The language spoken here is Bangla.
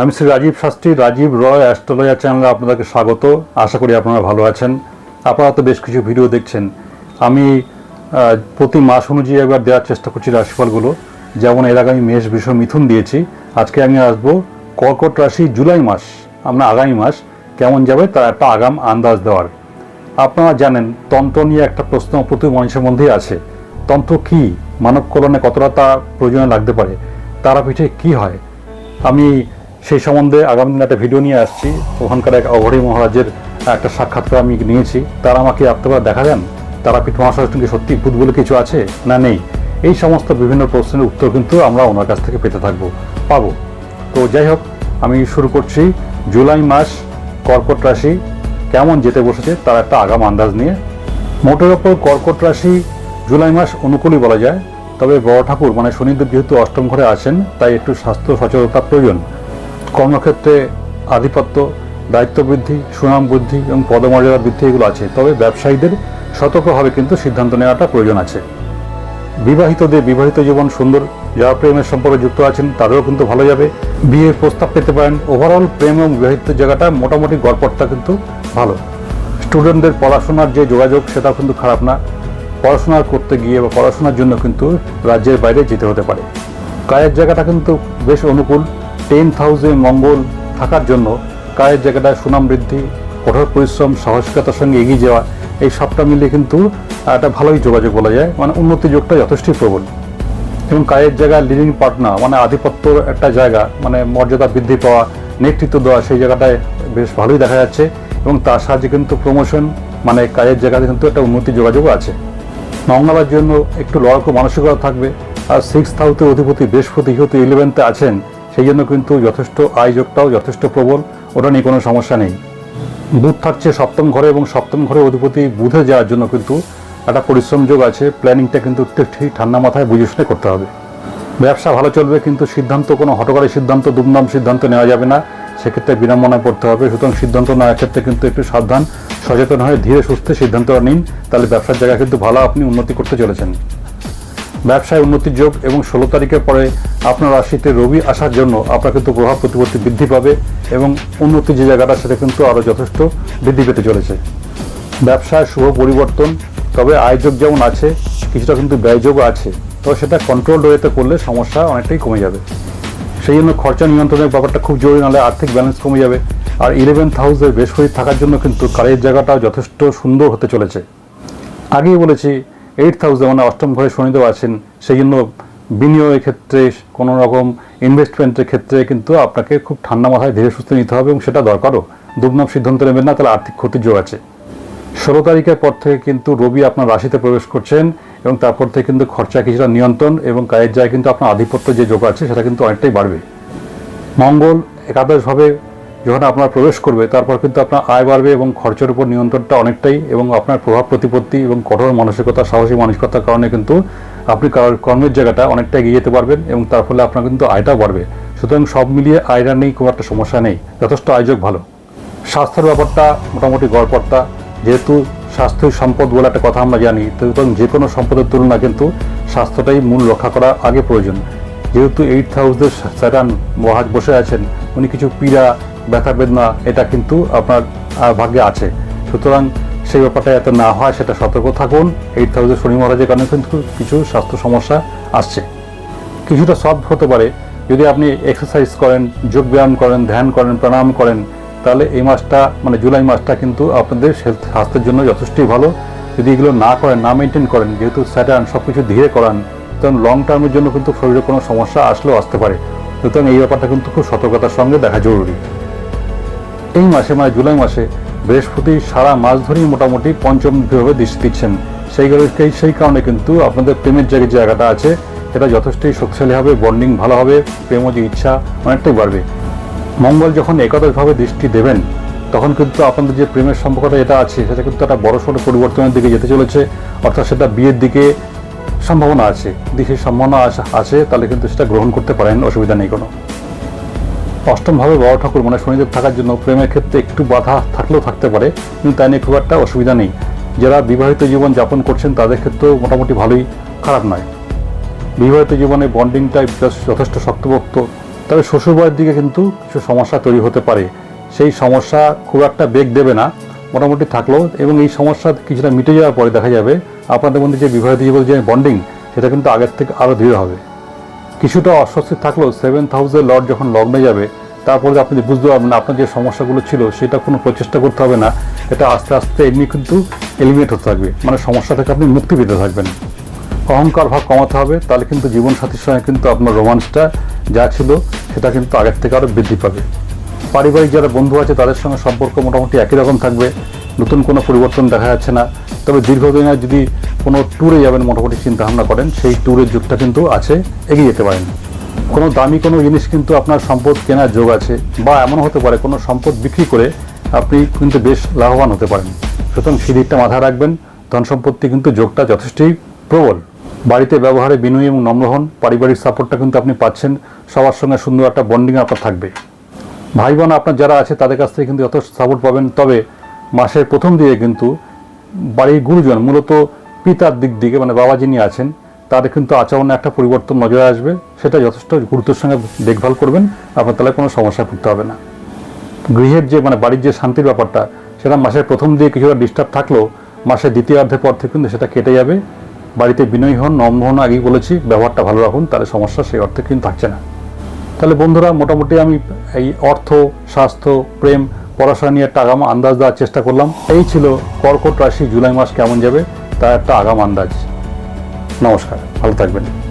আমি শ্রী রাজীব শাস্ত্রী, রাজীব রয়, অ্যাস্ট্রোলজার চ্যানেলে আপনাদেরকে স্বাগত। আশা করি আপনারা ভালো আছেন। আপনারা তো বেশ কিছু ভিডিও দেখছেন। আমি প্রতি মাস অনুযায়ী একবার দেওয়ার চেষ্টা করছি রাশিফলগুলো। যেমন এর আগে আমি মেষ, বৃষ, মিথুন দিয়েছি। আজকে আমি আসব কর্কট রাশি জুলাই মাস। আমরা আগামী মাস কেমন যাবে তার একটা আগাম আন্দাজ দেওয়ার। আপনারা জানেন, তন্ত্র নিয়ে একটা প্রশ্ন প্রতি মানুষের মধ্যেই আছে। তন্ত্র কি? মানব কল্যাণে কতটা তা প্রয়োজনে লাগতে পারে? তারাপীঠে কি হয়? আমি সেই সম্বন্ধে আগামী দিনে একটা ভিডিও নিয়ে আসছি। ওখানকার এক অঘরী মহারাজের একটা সাক্ষাৎকার আমি নিয়েছি। তারা আমাকে আপনারা দেখা দেন তারাপীঠ সঙ্গে সত্যি ভূত বলে কিছু আছে? না, নেই। এই সমস্ত বিভিন্ন প্রশ্নের উত্তর কিন্তু আমরা ওনার কাছ থেকে পেতে থাকব, পাবো। তো যাই হোক, আমি শুরু করছি। জুলাই মাস, কর্কট রাশি, কেমন যেতে বসেছে তার একটা আগাম আন্দাজ নিয়ে। মোটের ওপর কর্কট রাশি জুলাই মাস অনুকূলই বলা যায়। তবে বড় ঠাকুর মানে শনিদেব যেহেতু অষ্টম ঘরে আছেন, তাই একটু স্বাস্থ্য সচেতনতা প্রয়োজন। কর্মক্ষেত্রে আধিপত্য দায়িত্ব বৃদ্ধি সুনাম বৃদ্ধি এবং পদমর্যাদা বৃদ্ধি এগুলো আছে। তবে ব্যবসায়ীদের সতর্কভাবে কিন্তু সিদ্ধান্ত নেওয়াটা প্রয়োজন আছে। বিবাহিতদের বিবাহিত জীবন সুন্দর, যারা প্রেমের সম্পর্কে যুক্ত আছেন, তাদেরও কিন্তু ভালো যাবে। বিয়ের প্রস্তাব পেতে পারেন। ওভারঅল প্রেম এবং বিবাহিত জায়গাটা মোটামুটি গড়পড়টা কিন্তু ভালো। স্টুডেন্টদের পড়াশোনার যে যোগাযোগ, সেটাও কিন্তু খারাপ না। পড়াশোনা করতে গিয়ে বা পড়াশোনার জন্য কিন্তু রাজ্যের বাইরে যেতে হতে পারে। কায়ের জায়গাটা কিন্তু বেশ অনুকূল। টেন্থ হাউসে মঙ্গল থাকার জন্য কায়ের জায়গাটা সুনাম বৃদ্ধি, কঠোর পরিশ্রম, সাহসিকতার সঙ্গে এগিয়ে যাওয়া, এই সবটা মিলিয়ে কিন্তু একটা ভালোই যোগাযোগ বলা যায়। মানে উন্নতি যোগটা যথেষ্টই প্রবল। এবং কায়ের জায়গায় লিডিং পার্টনার মানে আধিপত্যর একটা জায়গা মানে মর্যাদা বৃদ্ধি পাওয়া, নেতৃত্ব দেওয়া, সেই জায়গাটায় বেশ ভালোই দেখা যাচ্ছে। এবং তার সাহায্যে কিন্তু প্রমোশন মানে কাজের জায়গাতে কিন্তু একটা উন্নতি যোগাযোগও আছে। মঙ্গলার জন্য একটু লড়াকু মানসিকতা থাকবে। আর সিক্স হাউসের অধিপতি, বৃহস্পতি যেহেতু ইলেভেন্থে আছেন সেই জন্য কিন্তু যথেষ্ট আয়োজকটাও যথেষ্ট প্রবল, ওটা নিয়ে কোনো সমস্যা নেই। বুধ থাকছে সপ্তম ঘরে এবং সপ্তম ঘরে অধিপতি বুধে যাওয়ার জন্য কিন্তু একটা পরিশ্রম যোগ আছে, প্ল্যানিংটা কিন্তু ঠিক ঠান্ডা মাথায় বুঝে শুনে করতে হবে। ব্যবসা ভালো চলবে কিন্তু সিদ্ধান্ত, কোনো হটকারী সিদ্ধান্ত, দুমদাম সিদ্ধান্ত নেওয়া যাবে না। সেক্ষেত্রে বিড়ম্বনায় পড়তে হবে। সুতরাং সিদ্ধান্ত নেওয়ার ক্ষেত্রে কিন্তু একটু সাবধান, সচেতন হয়ে ধীরে সুস্থে সিদ্ধান্তটা নিন। তাহলে ব্যবসার জায়গায় কিন্তু ভালো আপনি উন্নতি করতে চলেছেন। ব্যবসায় উন্নতির যোগ এবং ষোলো তারিখের পরে আপনার রাশিতে রবি আসার জন্য আপনার কিন্তু প্রভাব প্রতিপত্তি বৃদ্ধি পাবে এবং উন্নতির যে জায়গাটা সেটা কিন্তু আরও যথেষ্ট বৃদ্ধি পেতে চলেছে। ব্যবসায় শুভ পরিবর্তন, তবে আয়যোগ যেমন আছে, কিছুটা কিন্তু ব্যয়যোগও আছে তবে সেটা কন্ট্রোল ওয়েতে করলে সমস্যা অনেকটাই কমে যাবে। সেই জন্য খরচা নিয়ন্ত্রণের ব্যাপারটা খুব জরুরি, নাহলে আর্থিক ব্যালেন্স কমে যাবে। আর ইলেভেন্থ হাউসের বৃহস্পতি থাকার জন্য কিন্তু কারের জায়গাটাও যথেষ্ট সুন্দর হতে চলেছে। আগেই বলেছি এইট হাউসে মানে অষ্টম ঘরে শনিদেব আছেন সেই জন্য বিনিয়োগের ক্ষেত্রে, কোনো রকম ইনভেস্টমেন্টের ক্ষেত্রে কিন্তু আপনাকে খুব ঠান্ডা মাথায় ধীরে সুস্থ নিতে হবে এবং সেটা দরকারও। দুবনাম সিদ্ধান্ত নেবেন না, তাহলে আর্থিক ক্ষতির যোগ আছে। ষোলো তারিখের পর থেকে কিন্তু রবি আপনার রাশিতে প্রবেশ করছেন এবং তারপর থেকে কিন্তু খরচা কিছুটা নিয়ন্ত্রণ এবং কাজের যায় কিন্তু আপনার আধিপত্য যে যোগ আছে, সেটা কিন্তু অনেকটাই বাড়বে। মঙ্গল একাদশভাবে যখন আপনার প্রবেশ করবে, তারপর কিন্তু আপনার আয় বাড়বে এবং খরচের উপর নিয়ন্ত্রণটা অনেকটাই এবং আপনার প্রভাব প্রতিপত্তি এবং কঠোর মানসিকতা, সাহসী মানসিকতার কারণে কিন্তু আপনি কার- কর্মের জায়গাটা অনেকটা এগিয়ে যেতে পারবেন এবং তার ফলে আপনার কিন্তু আয়টাও বাড়বে। সুতরাং সব মিলিয়ে আয়টা নেই, খুব একটা সমস্যা নেই। যথেষ্ট আয়োজক ভালো। স্বাস্থ্যের ব্যাপারটা মোটামুটি গড়পড়তা। যেহেতু স্বাস্থ্যই সম্পদ বলে একটা কথা আমরা জানি সুতরাং যে কোনো সম্পদের তুলনা কিন্তু স্বাস্থ্যটাই মূল রক্ষা করা আগে প্রয়োজন। যেহেতু এইট হাউসের স্যাটান মহাজ বসে আছেন, উনি কিছু পীড়া ব্যথা বেদনা, এটা কিন্তু আপনার ভাগ্যে আছে। সুতরাং সেই ব্যাপারটা যাতে না হয়, সেটা সতর্ক থাকুন। এইট হাউসের শনি মহারাজের কারণে কিন্তু কিছু স্বাস্থ্য সমস্যা আসছে। কিছুটা সলভ হতে পারে। যদি আপনি এক্সারসাইজ করেন, যোগ ব্যায়াম করেন, ধ্যান করেন, প্রাণায়াম করেন, তাহলে এই মাসটা মানে জুলাই মাসটা কিন্তু আপনাদের স্বাস্থ্যের জন্য যথেষ্টই ভালো। যদি এগুলো না করেন, না মেনটেন করেন, যেহেতু স্যাটার্ন সব কিছু ধীরে করান তখন লং টার্মের জন্য কিন্তু শরীরে কোনো সমস্যা আসলেও আসতে পারে। সুতরাং এই ব্যাপারটা কিন্তু খুব সতর্কতার সঙ্গে দেখা জরুরি। এই মাসে মানে জুলাই মাসে বৃহস্পতি সারা মাস ধরেই মোটামুটি পঞ্চম ভাবে দৃষ্টি দিচ্ছেন। সেই সেই- কারণে কিন্তু আপনাদের প্রেমের যে জায়গাটা আছে, সেটা যথেষ্টই শক্তিশালী হবে বন্ডিং ভালো হবে, প্রেম যে ইচ্ছা অনেকটাই বাড়বে। মঙ্গল যখন একাদশভাবে দৃষ্টি দেবেন, তখন কিন্তু আপনাদের যে প্রেমের সম্পর্কটা এটা আছে, সেটা কিন্তু একটা বড়সড় পরিবর্তনের দিকে যেতে চলেছে, অর্থাৎ সেটা বিয়ের দিকে সম্ভাবনা আছে। দিকে সম্ভাবনা আছে তাহলে কিন্তু সেটা গ্রহণ করতে পারেন, অসুবিধা নেই কোনো। অষ্টমভাবে বড় ঠাকুর মানে শনিদেব থাকার জন্য প্রেমের ক্ষেত্রে একটু বাধা থাকলেও থাকতে পারে, কিন্তু তাই নিয়ে খুব একটা অসুবিধা নেই। যারা বিবাহিত জীবন যাপন করছেন, তাদের ক্ষেত্রেও মোটামুটি ভালোই, খারাপ নয়। বিবাহিত জীবনে বন্ডিংটা যথেষ্ট শক্তপোক্ত। তবে শ্বশুরবাড়ির দিকে কিন্তু কিছু সমস্যা তৈরি হতে পারে। সেই সমস্যা খুব একটা বেগ দেবে না, মোটামুটি থাকলেও, এবং এই সমস্যা কিছুটা মিটে যাওয়ার পরে দেখা যাবে, আপনাদের মধ্যে যে বিবাহিত জীবন যে বন্ডিং সেটা কিন্তু আগের থেকে আরও দৃঢ় হবে। কিছুটা অস্বস্তি থাকলেও সেভেন থাউজেন্ড লর্ড যখন লগ্নে যাবে, তারপরে আপনি বুঝতে পারবেন আপনার যে সমস্যাগুলো ছিল, সেটা কোনো প্রচেষ্টা করতে হবে না। এটা আস্তে আস্তে এমনি কিন্তু এলিমিনেট হতে থাকবে। মানে সমস্যা থেকে আপনি মুক্তি পেতে থাকবেন। অহংকার ভাব কমাতে হবে, তাহলে কিন্তু জীবনসাথীর সঙ্গে কিন্তু আপনার রোমান্সটা যা ছিল, সেটা কিন্তু আগের থেকে আরও বৃদ্ধি পাবে। পারিবারিক যারা বন্ধু আছে, তাদের সঙ্গে সম্পর্ক মোটামুটি একই রকম থাকবে। নতুন কোনো পরিবর্তন দেখা যাচ্ছে না। তবে দীর্ঘদিনে যদি কোনো ট্যুরে যাবেন মোটামুটি চিন্তা ভাবনা করেন, সেই ট্যুরের যুগটা কিন্তু আছে, এগিয়ে যেতে পারেন। কোনো দামি কোনো জিনিস কিন্তু আপনার সম্পদ কেনার যোগ আছে, বা এমন হতে পারে কোনো সম্পদ বিক্রি করে আপনি কিন্তু বেশ লাভবান হতে পারেন। সুতরাং দিকটা মাথায় রাখবেন, ধন সম্পত্তি কিন্তু যোগটা যথেষ্টই প্রবল। বাড়িতে ব্যবহারে বিনয়ী এবং নম্র হন পারিবারিক সাপোর্টটা কিন্তু আপনি পাচ্ছেন, সবার সঙ্গে সুন্দর একটা বন্ডিং আপনার থাকবে। ভাই বোন আপনার যারা আছে, তাদের কাছ থেকে কিন্তু যথেষ্ট সাপোর্ট পাবেন। তবে মাসের প্রথম দিকে কিন্তু বাড়ির গুরুজন, মূলত পিতার দিক দিকে মানে বাবা যিনি আছেন, তাদের কিন্তু আচরণে একটা পরিবর্তন নজরে আসবে। সেটা যথেষ্ট গুরুত্বের সঙ্গে দেখভাল করবেন। আপনার তাহলে কোনো সমস্যা পড়তে হবে না। গৃহের যে মানে বাড়ির যে শান্তির ব্যাপারটা, সেটা মাসের প্রথম দিকে কিছুটা ডিস্টার্ব থাকলেও মাসের দ্বিতীয়ার্ধের পর থেকে কিন্তু সেটা কেটে যাবে। বাড়িতে বিনয়ী হন নম্র হন, আগেই বলেছি, ব্যবহারটা ভালো রাখুন, তাহলে সমস্যা সেই অর্থে কিন্তু থাকছে না। তাহলে বন্ধুরা, মোটামুটি আমি এই অর্থ, স্বাস্থ্য, প্রেম, পড়াশোনা নিয়ে একটা আগাম আন্দাজ দেওয়ার চেষ্টা করলাম। এই ছিল কর্কট রাশি জুলাই মাস কেমন যাবে, তার একটা আগাম আন্দাজ। নমস্কার, ভালো থাকবেন।